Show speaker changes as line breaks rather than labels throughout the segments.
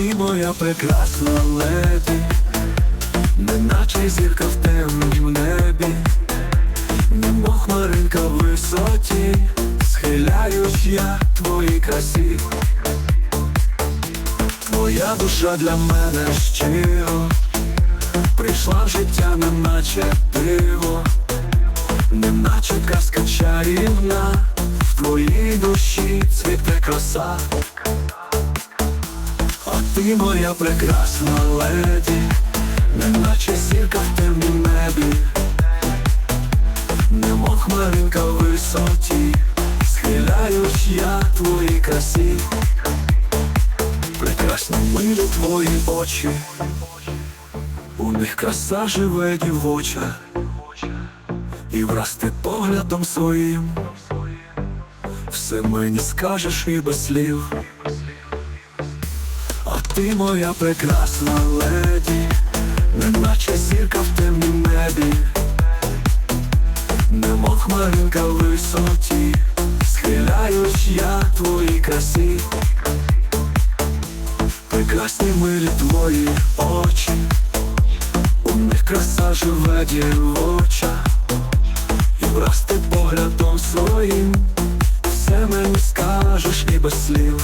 моя прекрасна леді, неначе зірка в темнім небі, немов хмаринка в висоті, схиляюсь я твоїй красі. Твоя душа для мене щиро, прийшла в життя, неначе диво, неначе казка чарівна, в твоїй душі цвіте краса. Ти моя прекрасна леді, неначе зірка в темнім небі, немов хмаринка в висоті, схиляюсь я твоїй красі, прекрасні милі твої очі, у них краса живе дівоча, і враз ти поглядом своїм, все мені скажеш і без слів. Ти моя прекрасна леді, неначе зірка в темнім небі, немов хмаринка в висоті, схиляюсь я твоїй красі, прекрасні милі твої очі, у них краса живе дівоча, і враз ти поглядом своїм, все мені скажеш і без слів.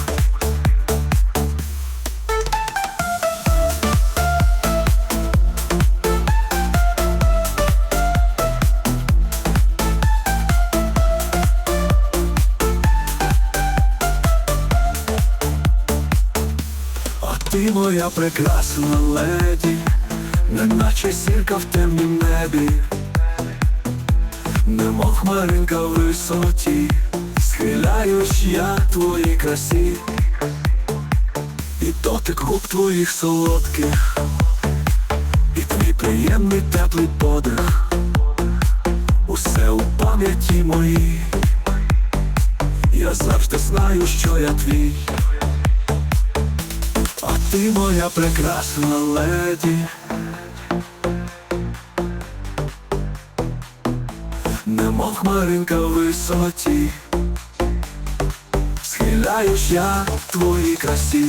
Ти моя прекрасна леді, неначе зірка в темнім небі, немов хмаринка в висоті, схиляюсь я твоїй красі, і дотик губ твоїх солодких, і твій приємний теплий подих, усе у пам'яті моїй, я завжди знаю, що я твій. Ти моя прекрасна леді, немов хмаринка в висоті, схиляюсь я твоїй красі.